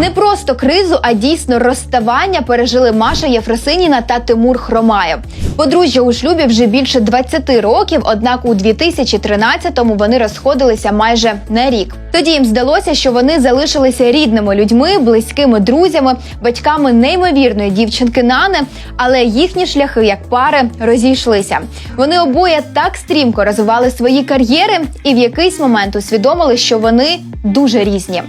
Не просто кризу, а дійсно розставання пережили Маша Єфросиніна та Тимур Хромаєв. Подружжя у шлюбі вже більше 20 років, однак у 2013-му вони розходилися майже на рік. Тоді їм здалося, що вони залишилися рідними людьми, близькими друзями, батьками неймовірної дівчинки Нани, але їхні шляхи як пари розійшлися. Вони обоє так стрімко розвивали свої кар'єри і в якийсь момент усвідомили, що вони дуже різні.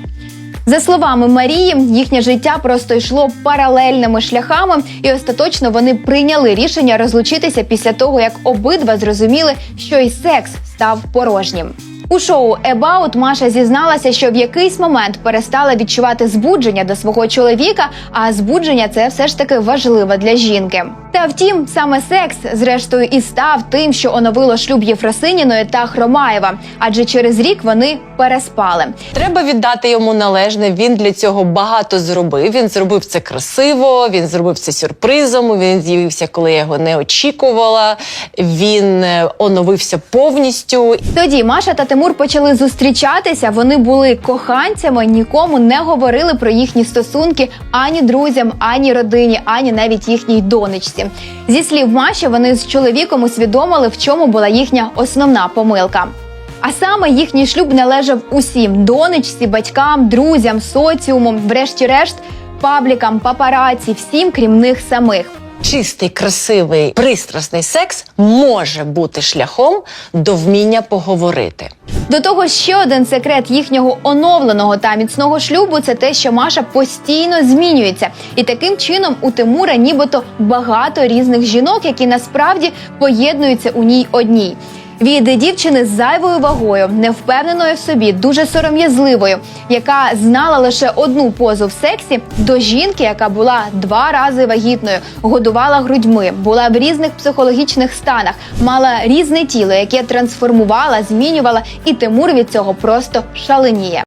За словами Марії, їхнє життя просто йшло паралельними шляхами, і остаточно вони прийняли рішення розлучитися після того, як обидва зрозуміли, що і секс став порожнім. У шоу About Маша зізналася, що в якийсь момент перестала відчувати збудження до свого чоловіка, а збудження це все ж таки важливо для жінки. Та втім, саме секс, зрештою, і став тим, що оновило шлюб Єфросиніної та Хромаєва, адже через рік вони переспали. Треба віддати йому належне. Він для цього багато зробив. Він зробив це красиво, він зробив це сюрпризом. Він з'явився, коли я його не очікувала. Він е, оновився повністю. Тоді Маша та Тимур почали зустрічатися. Вони були коханцями, нікому не говорили про їхні стосунки ані друзям, ані родині, ані навіть їхній донечці. Зі слів Маші, вони з чоловіком усвідомили, в чому була їхня основна помилка. А саме їхній шлюб належав усім донечці, батькам, друзям, соціуму, врешті-решт, паблікам, папараці, всім крім них самих. Чистий, красивий, пристрасний секс може бути шляхом до вміння поговорити. До того ще один секрет їхнього оновленого та міцного шлюбу це те, що Маша постійно змінюється, і таким чином у Тимура нібито багато різних жінок, які насправді поєднуються у ній одній. Від дівчини з зайвою вагою, невпевненою в собі, дуже сором'язливою, яка знала лише одну позу в сексі, до жінки, яка була два рази вагітною, годувала грудьми, була в різних психологічних станах, мала різне тіло, яке трансформувала, змінювала, і Тимур від цього просто шаленіє.